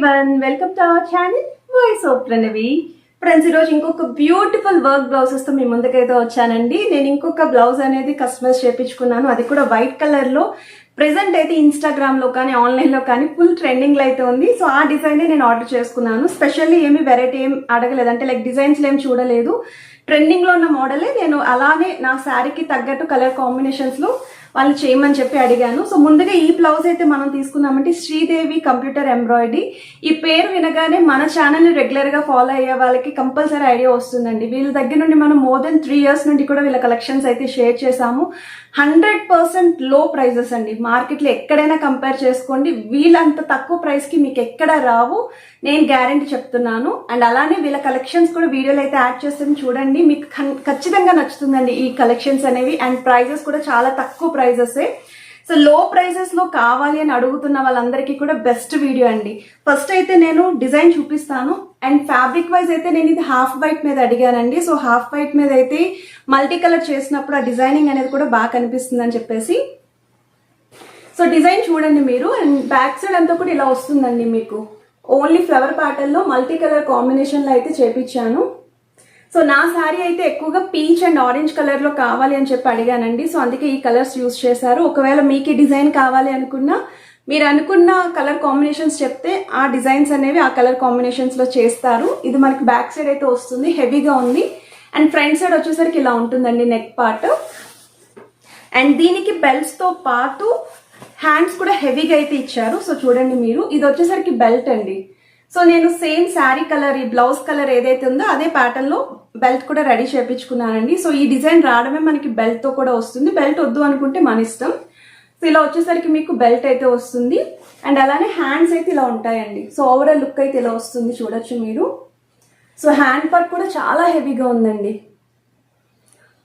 Everyone welcome to our channel voice of Pranavi friends ఈరోజు ఇంకొక beautiful work బ్లౌజెస్తో మీ ముందుకైతే వచ్చానండి. నేను ఇంకొక బ్లౌజ్ అనేది కస్టమర్స్ చేపించుకున్నాను. అది కూడా వైట్ కలర్లో. ప్రెసెంట్ అయితే ఇన్స్టాగ్రామ్లో కానీ ఆన్లైన్లో కానీ ఫుల్ ట్రెండింగ్లో అయితే ఉంది. సో ఆ డిజైన్ నేను ఆర్డర్ చేసుకున్నాను. స్పెషల్లీ ఏమి వెరైటీ ఏం అడగలేదు. అంటే లైక్ డిజైన్స్ ఏం చూడలేదు. ట్రెండింగ్లో ఉన్న మోడలే నేను అలానే నా శారీకి తగ్గట్టు కలర్ కాంబినేషన్స్లో వాళ్ళు చేయమని చెప్పి అడిగాను. సో ముందుగా ఈ బ్లౌజ్ అయితే మనం తీసుకున్నామంటే శ్రీదేవి కంప్యూటర్ ఎంబ్రాయిడరీ ఈ పేరు వినగానే మన ఛానల్ రెగ్యులర్గా రెగ్యులర్గా ఫాలో అయ్యే వాళ్ళకి కంపల్సరీ ఐడియా వస్తుందండి. వీళ్ళ దగ్గర నుండి మనం మోర్ దెన్ త్రీ ఇయర్స్ నుండి కూడా వీళ్ళ కలెక్షన్స్ అయితే షేర్ చేశాము. హండ్రెడ్ పర్సెంట్లో ప్రైజెస్ అండి. మార్కెట్లో ఎక్కడైనా కంపేర్ చేసుకోండి. వీళ్ళంత తక్కువ ప్రైస్కి మీకు ఎక్కడ రావు నేను గ్యారంటీ చెప్తున్నాను. అండ్ అలానే వీళ్ళ కలెక్షన్స్ కూడా వీడియోలు అయితే యాడ్ చేస్తాను చూడండి మీకు ఖచ్చితంగా నచ్చుతుందండి ఈ కలెక్షన్స్ అనేవి. అండ్ ప్రైజెస్ కూడా చాలా తక్కువ ప్రైజెస్ సో లో ప్రైజెస్లో కావాలి అని అడుగుతున్న వాళ్ళందరికీ కూడా బెస్ట్ వీడియో అండి. ఫస్ట్ అయితే నేను డిజైన్ చూపిస్తాను. అండ్ ఫ్యాబ్రిక్ వైజ్ అయితే నేను ఇది హాఫ్ వైట్ మీద అడిగానండి. సో హాఫ్ వైట్ మీద అయితే మల్టీ కలర్ చేసినప్పుడు ఆ డిజైనింగ్ అనేది కూడా బాగా కనిపిస్తుంది అని చెప్పేసి. సో డిజైన్ చూడండి మీరు. అండ్ బ్యాక్ సైడ్ అంతా కూడా ఇలా వస్తుందండి మీకు. ఓన్లీ ఫ్లవర్ ప్యాటర్న్లో మల్టీ కలర్ కాంబినేషన్లో అయితే చేపించాను. సో నా శారీ అయితే ఎక్కువగా పీచ్ అండ్ ఆరెంజ్ కలర్లో కావాలి అని చెప్పి అడిగానండి. సో అందుకే ఈ కలర్స్ యూస్ చేశారు. ఒకవేళ మీకు ఈ డిజైన్ కావాలి అనుకున్నా మీరు అనుకున్న కలర్ కాంబినేషన్స్ చెప్తే ఆ డిజైన్స్ అనేవి ఆ కలర్ కాంబినేషన్స్లో చేస్తారు. ఇది మనకి బ్యాక్ సైడ్ అయితే వస్తుంది హెవీగా ఉంది. అండ్ ఫ్రంట్ సైడ్ వచ్చేసరికి ఇలా ఉంటుందండి నెక్ పార్ట్. అండ్ దీనికి బెల్ట్స్తో పాటు హ్యాండ్స్ కూడా హెవీగా అయితే ఇచ్చారు. సో చూడండి మీరు ఇది వచ్చేసరికి బెల్ట్ అండి. సో నేను సేమ్ శారీ కలర్ ఈ బ్లౌజ్ కలర్ ఏదైతే ఉందో అదే ప్యాటర్న్లో బెల్ట్ కూడా రెడీ చేపించుకున్నానండి. సో ఈ డిజైన్ రావడమే మనకి బెల్ట్తో కూడా వస్తుంది. బెల్ట్ వద్దు అనుకుంటే మన ఇష్టం. సో ఇలా వచ్చేసరికి మీకు బెల్ట్ అయితే వస్తుంది. అండ్ అలానే హ్యాండ్స్ అయితే ఇలా ఉంటాయండి. సో ఓవరాల్ లుక్ అయితే ఇలా వస్తుంది చూడొచ్చు మీరు. సో హ్యాండ్ పార్ట్ కూడా చాలా హెవీగా ఉందండి.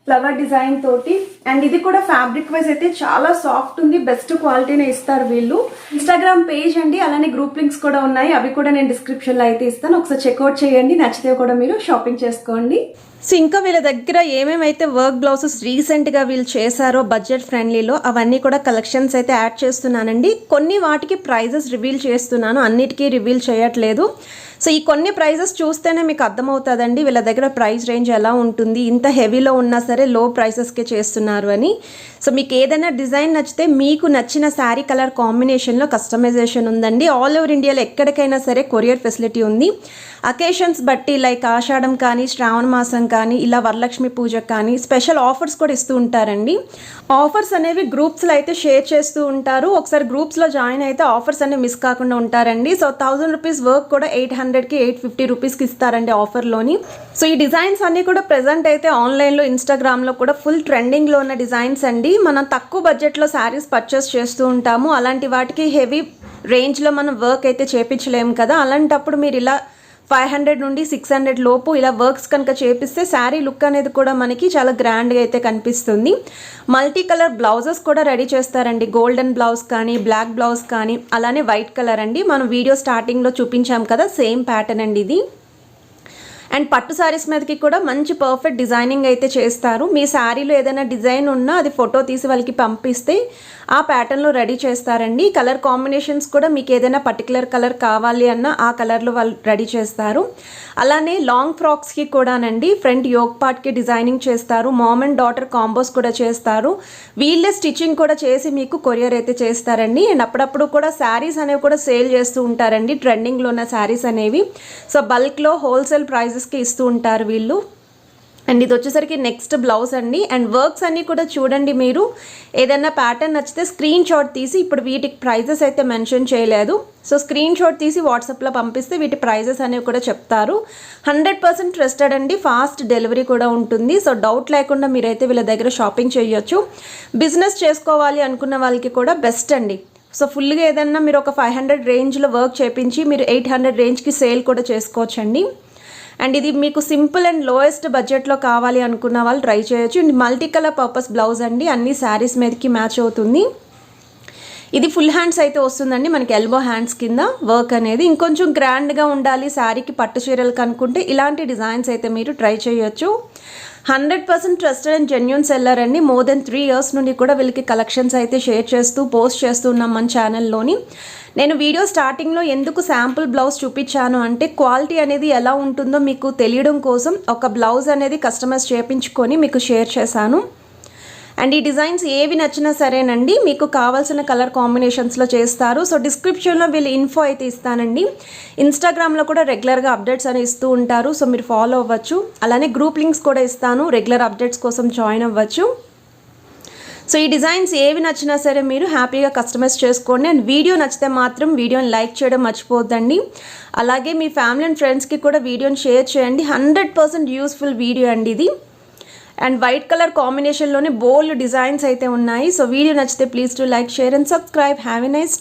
ఫ్లవర్ డిజైన్ తోటి. అండ్ ఇది కూడా ఫ్యాబ్రిక్ వైజ్ అయితే చాలా సాఫ్ట్ ఉంది బెస్ట్ క్వాలిటీనే ఇస్తారు వీళ్ళు. ఇన్స్టాగ్రామ్ పేజ్ అండి అలానే గ్రూప్ లింక్స్ కూడా ఉన్నాయి. అవి కూడా నేను డిస్క్రిప్షన్లో అయితే ఇస్తాను. ఒకసారి చెక్అవుట్ చేయండి నచ్చితే కూడా మీరు షాపింగ్ చేసుకోండి. సో ఇంకా వీళ్ళ దగ్గర ఏమేమైతే వర్క్ బ్లౌజెస్ రీసెంట్గా వీళ్ళు చేశారో బడ్జెట్ ఫ్రెండ్లీలో అవన్నీ కూడా కలెక్షన్స్ అయితే యాడ్ చేస్తున్నానండి. కొన్ని వాటికి ప్రైజెస్ రివీల్ చేస్తున్నాను అన్నిటికీ రివీల్ చేయట్లేదు. సో ఈ కొన్ని ప్రైజెస్ చూస్తేనే మీకు అర్థమవుతుందండి వీళ్ళ దగ్గర ప్రైస్ రేంజ్ ఎలా ఉంటుంది ఇంత హెవీలో ఉన్నా సరే లో ప్రైసెస్కే చేస్తున్నారు అని. సో మీకు ఏదైనా డిజైన్ నచ్చితే మీకు నచ్చిన శారీ కలర్ కాంబినేషన్లో కస్టమైజేషన్ ఉందండి. ఆల్ ఓవర్ ఇండియాలో ఎక్కడికైనా సరే కొరియర్ ఫెసిలిటీ ఉంది. అకేషన్స్ బట్టి లైక్ ఆషాఢం కానీ శ్రావణ మాసం కానీ ఇలా వరలక్ష్మి పూజకు కానీ స్పెషల్ ఆఫర్స్ కూడా ఇస్తూ ఉంటారండి. ఆఫర్స్ అనేవి గ్రూప్స్లో అయితే షేర్ చేస్తూ ఉంటారు. ఒకసారి గ్రూప్స్లో జాయిన్ అయితే ఆఫర్స్ అనేవి మిస్ కాకుండా ఉంటారండి. సో థౌజండ్ రూపీస్ వర్క్ కూడా ఎయిట్ హండ్రెడ్కి ఎయిట్ ఫిఫ్టీ రూపీస్కి ఇస్తారండి ఆఫర్లోని సో ఈ డిజైన్స్ అన్నీ కూడా ప్రజెంట్ అయితే ఆన్లైన్లో ఇన్స్టాగ్రామ్లో కూడా ఫుల్ ట్రెండింగ్లో ఉన్న డిజైన్స్ అండి. మనం తక్కువ బడ్జెట్లో శారీస్ పర్చేస్ చేస్తూ ఉంటాము. అలాంటి వాటికి హెవీ రేంజ్లో మనం వర్క్ అయితే చేపించలేము కదా. అలాంటప్పుడు మీరు ఇలా ఫైవ్ హండ్రెడ్ నుండి సిక్స్ హండ్రెడ్ లోపు ఇలా వర్క్స్ కనుక చేపిస్తే శారీ లుక్ అనేది కూడా మనకి చాలా గ్రాండ్గా అయితే కనిపిస్తుంది. మల్టీ కలర్ బ్లౌజెస్ కూడా రెడీ చేస్తారండి. గోల్డెన్ బ్లౌజ్ కానీ బ్లాక్ బ్లౌజ్ కానీ అలానే వైట్ కలర్ అండి. మనం వీడియో స్టార్టింగ్లో చూపించాం కదా సేమ్ ప్యాటర్న్ అండి ఇది. అండ్ పట్టు శారీస్ మీదకి కూడా మంచి పర్ఫెక్ట్ డిజైనింగ్ అయితే చేస్తారు. మీ శారీలో ఏదైనా డిజైన్ ఉన్నా అది ఫోటో తీసి వాళ్ళకి పంపిస్తే ఆ ప్యాటర్న్లో రెడీ చేస్తారండి. కలర్ కాంబినేషన్స్ కూడా మీకు ఏదైనా పర్టికులర్ కలర్ కావాలి అన్న ఆ కలర్లో వాళ్ళు రెడీ చేస్తారు. అలానే లాంగ్ ఫ్రాక్స్కి కూడానండి ఫ్రంట్ యోగ్ పార్ట్కి డిజైనింగ్ చేస్తారు. మామ్ అండ్ డాటర్ కాంబోస్ కూడా చేస్తారు. వీళ్ళే స్టిచ్చింగ్ కూడా చేసి మీకు కొరియర్ అయితే చేస్తారండి. అండ్ అప్పుడప్పుడు కూడా శారీస్ అనేవి కూడా సేల్ చేస్తూ ఉంటారండి. ట్రెండింగ్లో ఉన్న శారీస్ అనేవి. సో బల్క్లో హోల్సేల్ ప్రైజెస్ ప్రైజెస్కి ఇస్తూ ఉంటారు వీళ్ళు. అండ్ ఇది వచ్చేసరికి నెక్స్ట్ బ్లౌజ్ అండి. అండ్ వర్క్స్ అన్నీ కూడా చూడండి మీరు. ఏదైనా ప్యాటర్న్ నచ్చితే స్క్రీన్ షాట్ తీసి ఇప్పుడు వీటికి ప్రైజెస్ అయితే మెన్షన్ చేయలేదు. సో స్క్రీన్ షాట్ తీసి వాట్సాప్లో పంపిస్తే వీటి ప్రైజెస్ అనేవి కూడా చెప్తారు. హండ్రెడ్ పర్సెంట్ ట్రస్టెడ్ అండి. ఫాస్ట్ డెలివరీ కూడా ఉంటుంది. సో డౌట్ లేకుండా మీరైతే వీళ్ళ దగ్గర షాపింగ్ చేయొచ్చు. బిజినెస్ చేసుకోవాలి అనుకున్న వాళ్ళకి కూడా బెస్ట్ అండి. సో ఫుల్గా ఏదన్నా మీరు ఒక ఫైవ్ హండ్రెడ్ రేంజ్లో వర్క్ చేపించి మీరు ఎయిట్ హండ్రెడ్ రేంజ్కి సేల్ కూడా చేసుకోవచ్చండి. అండ్ ఇది మీకు సింపుల్ అండ్ లోయెస్ట్ బడ్జెట్లో కావాలి అనుకున్న వాళ్ళు ట్రై చేయొచ్చు. And multi colour purpose blouse అండి. అన్ని శారీస్ మీదకి మ్యాచ్ అవుతుంది. ఇది ఫుల్ హ్యాండ్స్ అయితే వస్తుందండి. మనకి ఎల్బో హ్యాండ్స్ కింద వర్క్ అనేది ఇంకొంచెం గ్రాండ్గా ఉండాలి. శారీకి పట్టు చీరలు కనుక్కుంటే ఇలాంటి డిజైన్స్ అయితే మీరు ట్రై చేయొచ్చు. Hundred percent trusted and genuine seller అండి. మోర్ దెన్ త్రీ ఇయర్స్ నుండి కూడా వీళ్ళకి కలెక్షన్స్ అయితే షేర్ చేస్తూ పోస్ట్ చేస్తూ ఉన్నాం మన ఛానల్లోని నేను వీడియో స్టార్టింగ్లో ఎందుకు శాంపుల్ బ్లౌజ్ చూపించాను అంటే క్వాలిటీ అనేది ఎలా ఉంటుందో మీకు తెలియడం కోసం ఒక బ్లౌజ్ అనేది కస్టమర్స్ చేయించుకొని మీకు షేర్ చేశాను. అండ్ ఈ డిజైన్స్ ఏవి నచ్చినా సరేనండి మీకు కావాల్సిన కలర్ కాంబినేషన్స్లో చేస్తారు. సో డిస్క్రిప్షన్లో వీళ్ళు ఇన్ఫో అయితే ఇస్తానండి. ఇన్స్టాగ్రామ్లో కూడా రెగ్యులర్గా అప్డేట్స్ అని ఇస్తూ ఉంటారు. సో మీరు ఫాలో అవ్వచ్చు. అలానే గ్రూప్ లింక్స్ కూడా ఇస్తాను. రెగ్యులర్ అప్డేట్స్ కోసం జాయిన్ అవ్వచ్చు. సో ఈ డిజైన్స్ ఏవి నచ్చినా సరే మీరు హ్యాపీగా కస్టమైజ్ చేసుకోండి. అండ్ వీడియో నచ్చితే మాత్రం వీడియోని లైక్ చేయడం మర్చిపోద్దండి అలాగే మీ ఫ్యామిలీ అండ్ ఫ్రెండ్స్కి కూడా వీడియోని షేర్ చేయండి. హండ్రెడ్ పర్సెంట్ యూస్ఫుల్ వీడియో అండి ఇది. అండ్ వైట్ కలర్ కాంబినేషన్లోనే బోల్డ్ డిజైన్స్ అయితే ఉన్నాయి. సో వీడియో నచ్చితే please to like share and subscribe. Have a nice